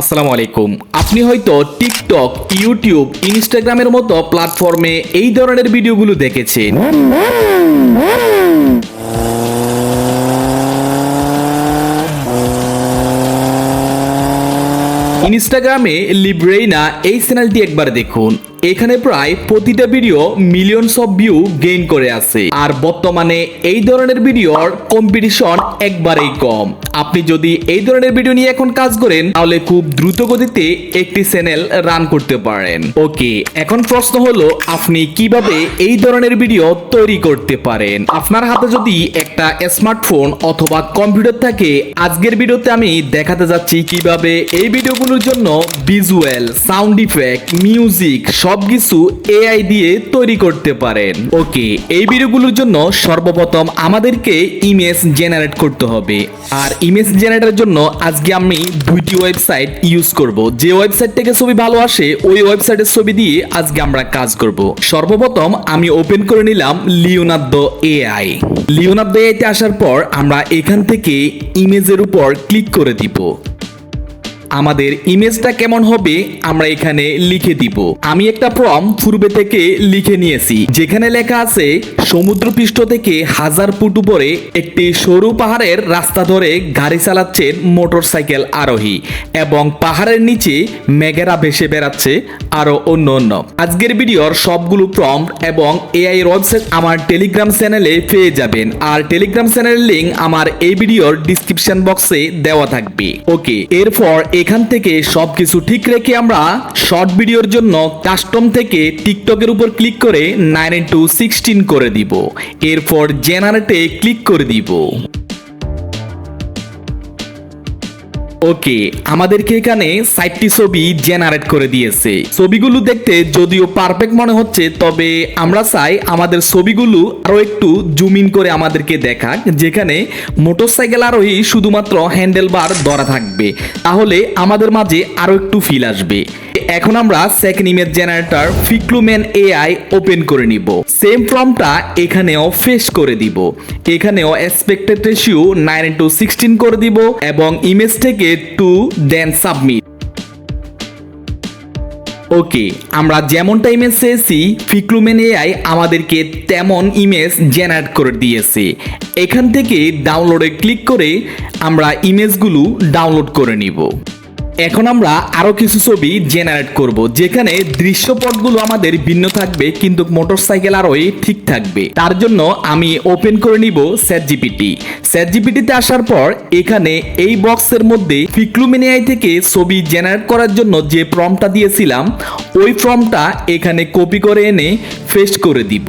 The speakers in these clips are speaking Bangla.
আসসালামু আলাইকুম। আপনি হয়তো টিকটক, ইউটিউব, ইনস্টাগ্রামের মতো প্ল্যাটফর্মে এই ধরনের ভিডিওগুলো দেখেছেন। ইনস্টাগ্রামে লিব্রেইনা এই চ্যানেলটি একবার দেখুন। এখানে প্রায় প্রতিটা video millions of view gain করে আছে। আর বর্তমানে এই ধরনের ভিডিওর কম্পিটিশন একবারেই কম। আপনি যদি এই ধরনের ভিডিও নিয়ে এখন কাজ করেন, তাহলে খুব দ্রুত গতিতে একটি চ্যানেল রান করতে পারেন। ওকে এখন প্রশ্ন হলো, আপনি কীভাবে এই ধরনের ভিডিও তৈরি করতে পারেন? আপনার হাতে যদি একটা স্মার্টফোন অথবা কম্পিউটার থাকে, আজকের ভিডিওতে আমি দেখাতে যাচ্ছি কীভাবে এই ভিডিওগুলোর জন্য ভিজুয়াল সাউন্ড ইফেক্ট মিউজিক সবকিছু এআই দিয়ে তৈরি করতে পারেন। ওকে, এই ভিডিওগুলোর জন্য সর্বপ্রথম আমাদেরকে ইমেজ জেনারেট করতে হবে। আর ইমেজ জেনারেটের জন্য আজকে আমি দুইটি ওয়েবসাইট ইউজ করব। যে ওয়েবসাইট থেকে ছবি ভালো আসে, ওই ওয়েবসাইটের ছবি দিয়ে আজকে আমরা কাজ করব। সর্বপ্রথম আমি ওপেন করে নিলাম লিওনার্দো এআই লিওনার্দো এআইতে আসার পর আমরা এখান থেকে ইমেজের উপর ক্লিক করে দিব। আমাদের ইমেজটা কেমন হবে আমরা এখানে লিখে দিব। আমি একটা প্রম পূর্বে থেকে লিখে নিয়েছি, যেখানে লেখা আছে, সমুদ্রপৃষ্ঠ থেকে হাজার ফুট উপরে একটি সরু পাহাড়ের রাস্তা ধরে গাড়ি চালাচ্ছেন মোটরসাইকেল আরোহী এবং পাহাড়ের নিচে মেঘেরা ভেসে বেড়াচ্ছে আরও অন্য অন্য। আজকের ভিডিওর সবগুলো প্রম এবং এআই ওয়েবসাইট আমার টেলিগ্রাম চ্যানেলে পেয়ে যাবেন আর টেলিগ্রাম চ্যানেলের লিংক আমার এই ভিডিওর ডিসক্রিপশন বক্সে দেওয়া থাকবে। ওকে, এরপর এখান থেকে সব কিছু ঠিক রেখে আমরা শর্ট ভিডিওর জন্য কাস্টম থেকে টিকটকের উপর ক্লিক করে নাইন টু সিক্সটিন করে দিব। এরপর জেনারেটে ক্লিক করে দিব। ওকে, আমাদেরকে এখানে সাইটটি ছবি জেনারেট করে দিয়েছে। ছবিগুলো দেখতে যদিও পারফেক্ট মনে হচ্ছে, তবে আমরা চাই আমাদের ছবিগুলো আরও একটু জুম ইন করে আমাদেরকে দেখাক, যেখানে মোটরসাইকেল আরোহী শুধুমাত্র হ্যান্ডেল বার ধরা থাকবে। তাহলে আমাদের মাঝে আরও একটু ফিল আসবে। এখন আমরা সেকেন্ড ইমেজ জেনারেটর ফিক্লুমেন এআই ওপেন করে নিব। সেম ফর্মটা এখানেও ফেস করে দিব। এখানেও aspect ratio nine into sixteen করে দিব এবং ইমেজ থেকে টু দেন সাবমিট ওকে আমরা যেমনটা ইমেজ চেয়েছি ফিক্লুমেন এআই আমাদেরকে তেমন ইমেজ জেনারেট করে দিয়েছে। এখান থেকে ডাউনলোডে ক্লিক করে আমরা ইমেজগুলো ডাউনলোড করে নিব। এখন আমরা আরও কিছু ছবি জেনারেট করব, যেখানে দৃশ্যপটগুলো আমাদের ভিন্ন থাকবে, কিন্তু মোটরসাইকেল আরোই ঠিক থাকবে। তার জন্য আমি ওপেন করে নিব স্যাট জিপিটি স্যাট জিপিটিতে আসার পর এখানে এই বক্সের মধ্যে ফিক্লুমিনিয়াই থেকে ছবি জেনারেট করার জন্য যে ফর্মটা দিয়েছিলাম, ওই ফর্মটা এখানে কপি করে এনে পেস্ট করে দিব।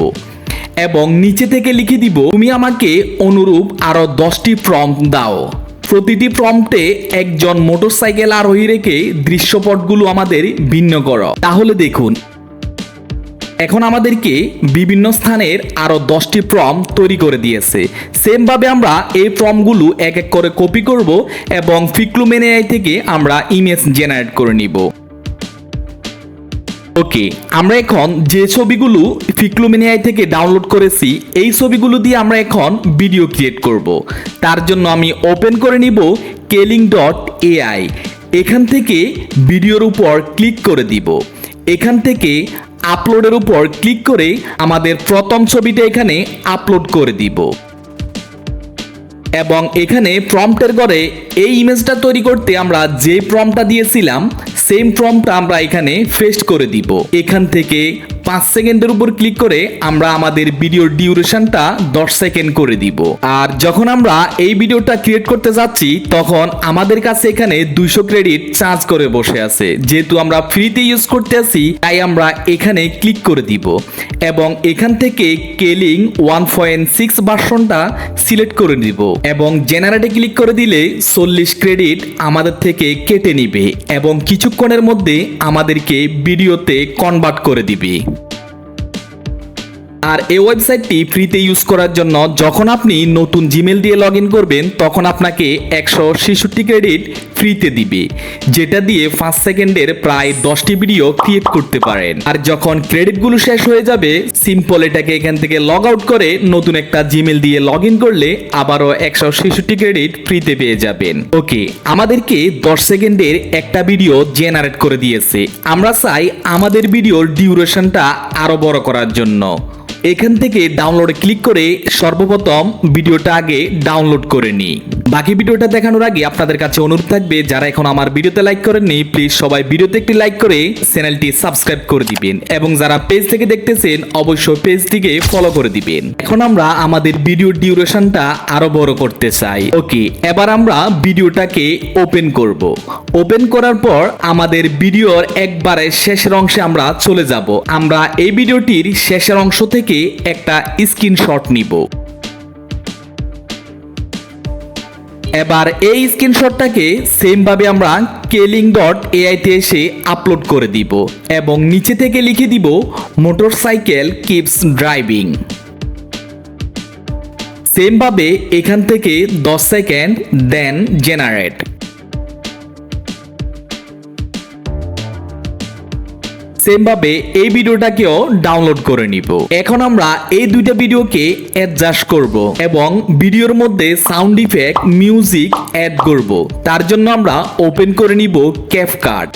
এবং নিচে থেকে লিখে দিব, তুমি আমাকে অনুরূপ আরও দশটি প্রম্পট দাও। প্রতিটি প্রম্পটে একজন মোটরসাইকেল আরোহী রেখে দৃশ্যপটগুলো আমাদের ভিন্ন কর। তাহলে দেখুন। এখন আমাদেরকে বিভিন্ন স্থানের আরও দশটি প্রম তৈরি করে দিয়েছে। সেমভাবে আমরা এই প্রমগুলো এক এক করে কপি করব এবং ফিক্লুমেনিয়াই থেকে আমরা ইমেজ জেনারেট করে নিব। ওকে, আমরা এখন যে ছবিগুলো ফিক্লুমিনিয়াই থেকে ডাউনলোড করেছি, এই ছবিগুলো দিয়ে আমরা এখন ভিডিও ক্রিয়েট করব। তার জন্য আমি ওপেন করে নিব কেলিং ডট এআই। এখান থেকে ভিডিওর উপর ক্লিক করে দিব। এখান থেকে আপলোডের উপর ক্লিক করে আমাদের প্রথম ছবিটা এখানে আপলোড করে দিব। এবং এখানে প্রম্পটের ঘরে এই ইমেজটা তৈরি করতে আমরা যে প্রম্পটটা দিয়েছিলাম সেম ফর্মটা আমরা এখানে ফেস্ট করে দিব। এখান থেকে পাঁচ সেকেন্ডের উপর ক্লিক করে আমরা আমাদের ভিডিওর ডিউরেশনটা দশ সেকেন্ড করে দিব। আর যখন আমরা এই ভিডিওটা ক্রিয়েট করতে যাচ্ছি, তখন আমাদের কাছে এখানে দুইশো ক্রেডিট চার্জ করে বসে আছে। যেহেতু আমরা ফ্রিতে ইউজ করতে আছি, তাই আমরা এখানে ক্লিক করে দিব। এবং এখান থেকে কেলিং ওয়ান পয়েন্ট সিক্স ভার্সনটা সিলেক্ট করে দিব এবং জেনারেটে ক্লিক করে দিলে চল্লিশ ক্রেডিট আমাদের থেকে কেটে নিবে এবং কিছুক্ষণের মধ্যে আমাদেরকে ভিডিওতে কনভার্ট করে দিবে। আর এই ওয়েবসাইটটি ফ্রিতে ইউজ করার জন্য যখন আপনি নতুন জিমেল দিয়ে লগ করবেন, তখন আপনাকে একশো ছেষট্টি ক্রেডিট ফ্রিতে দিবে, যেটা দিয়ে পাঁচ সেকেন্ডের প্রায় দশটি ভিডিও ক্রিয়েট করতে পারেন। আর যখন ক্রেডিটগুলো শেষ হয়ে যাবে, সিম্পল এটাকে এখান থেকে লগ আউট করে নতুন একটা জিমেল দিয়ে লগ করলে আবারও একশো ছেষট্টি ক্রেডিট ফ্রিতে পেয়ে যাবেন। ওকে, আমাদেরকে দশ সেকেন্ডের একটা ভিডিও জেনারেট করে দিয়েছে। আমরা চাই আমাদের ভিডিওর ডিউরেশনটা আরও বড় করার জন্য। এখান থেকে ডাউনলোডে ক্লিক করে সর্বপ্রথম ভিডিওটা আগে ডাউনলোড করে নিই। বাকি ভিডিওটা দেখানোর আগে আপনাদের কাছে অনুরোধ থাকবে, যারা এখন আমার ভিডিওতে লাইক করেননি প্লিজ সবাই ভিডিওতে একটি লাইক করে চ্যানেলটি সাবস্ক্রাইব করে দিবেন এবং যারা পেজ থেকে দেখতেছেন, অবশ্যই পেজটিকে ফলো করে দিবেন। এখন আমরা আমাদের ভিডিও ডিউরেশনটা আরও বড় করতে চাই। ওকে এবার আমরা ভিডিওটাকে ওপেন করব। ওপেন করার পর আমাদের ভিডিওর একবারে শেষের অংশে আমরা চলে যাব। আমরা এই ভিডিওটির শেষের অংশ থেকে একটা স্ক্রিনশট নিব। এবার এই স্ক্রিনশটটাকে সেম ভাবে আমরা কেলিং ডট এআইতে এসে আপলোড করে দিব এবং নিচে থেকে লিখে দিব মোটরসাইকেল কিপস ড্রাইভিং। সেম ভাবে এখান থেকে দশ সেকেন্ড দেন জেনারেট। সেম ভাবে এই ভিডিওটাকেও ডাউনলোড করে নিব। এখন আমরা এই দুইটা ভিডিওকে অ্যাডজাস্ট করব এবং ভিডিওর মধ্যে সাউন্ড ইফেক্ট মিউজিক অ্যাড করব। তার জন্য আমরা ওপেন করে নিব ক্যাপকার্ট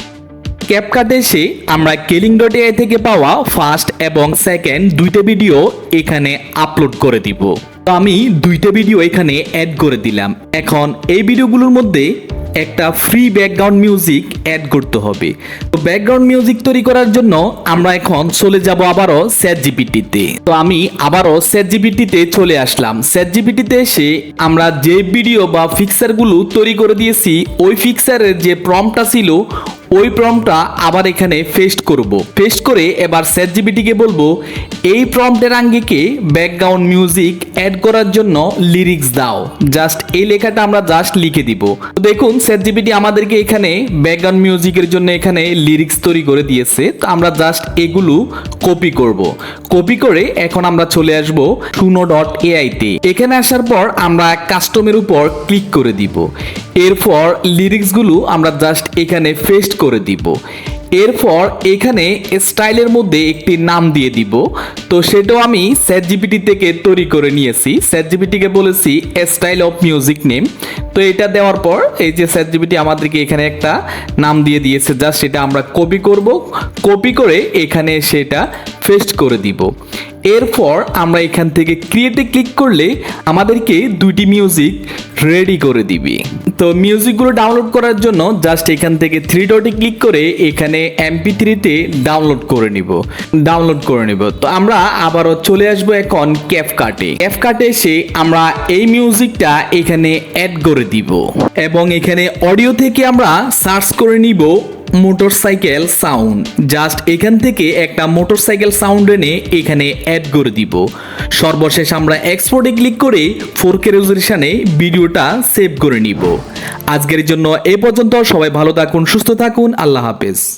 ক্যাপকার্টে এসে আমরা কেলিং ডট থেকে পাওয়া ফার্স্ট এবং সেকেন্ড দুইটা ভিডিও এখানে আপলোড করে দিব। আমি দুইটা ভিডিও এখানে অ্যাড করে দিলাম। এখন এই ভিডিওগুলোর মধ্যে একটা ফ্রি ব্যাকগ্রাউন্ড মিউজিক অ্যাড করতে হবে। তো ব্যাকগ্রাউন্ড মিউজিক তৈরি করার জন্য আমরা এখন চলে যাব আবারও স্যাট জিপিটিতে তো আমি আবারও স্যাট জিপিটিতে চলে আসলাম। স্যাট জিপিটিতে এসে আমরা যে ভিডিও বা ফিক্সারগুলো তৈরি করে দিয়েছি, ওই ফিক্সারের যে প্রমটা ছিল, ওই প্রমটা আবার এখানে পেস্ট করব। পেস্ট করে এবার স্যাট জিপিটিকে বলব, এই প্রম্পটের আঙ্গিকে ব্যাকগ্রাউন্ড মিউজিক অ্যাড করার জন্য লিরিক্স দাও। জাস্ট এই লেখাটা আমরা জাস্ট লিখে দিব। তো দেখুন স্যাট জিপিটি আমাদেরকে এখানে ব্যাকগ্রাউন্ড মিউজিকের জন্য এখানে লিরিক্স তৈরি করে দিয়েছে। তো আমরা জাস্ট এগুলো কপি করব। কপি করে এখন আমরা চলে আসব শুনো ডট এআইতে এখানে আসার পর আমরা কাস্টমের উপর ক্লিক করে দিব। এরপর লিরিক্সগুলো আমরা জাস্ট এখানে পেস্ট করে দিব। এরপর এখানে স্টাইলের মধ্যে একটি নাম দিয়ে দিব। তো সেটাও আমি স্যাট জিপিটি থেকে তৈরি করে নিয়েছি। স্যাট জিপিটিকে বলেছি স্টাইল অফ মিউজিক নেম তো এটা দেওয়ার পর এই যে স্যাট জিপিটি আমাদেরকে এখানে একটা নাম দিয়ে দিয়েছে, যা সেটা আমরা কপি করব। কপি করে এখানে সেটা পেস্ট করে দিব। এরপর আমরা এখান থেকে ক্রিয়েটে ক্লিক করলে আমাদেরকে দুইটি মিউজিক রেডি করে দিবে। তো মিউজিকগুলো ডাউনলোড করার জন্য জাস্ট এখান থেকে থ্রি ডটে ক্লিক করে এখানে এমপি থ্রিতে ডাউনলোড করে নিব। ডাউনলোড করে নিব। তো আমরা আবারও চলে আসব এখন ক্যাপকাটে ক্যাপকাটে এসে আমরা এই মিউজিকটা এখানে অ্যাড করে দিব। এবং এখানে অডিও থেকে আমরা সার্চ করে নিব মোটরসাইকেল সাউন্ড জাস্ট এখান থেকে একটা মোটরসাইকেল সাউন্ড এনে এখানে অ্যাড করে দিব। সর্বশেষ আমরা এক্সপোর্টে ক্লিক করে ফোর কে রেজলিউশনে ভিডিওটা সেভ করে নিব। আজকের জন্য এ পর্যন্ত সবাই ভালো থাকুন, সুস্থ থাকুন, আল্লাহ হাফেজ।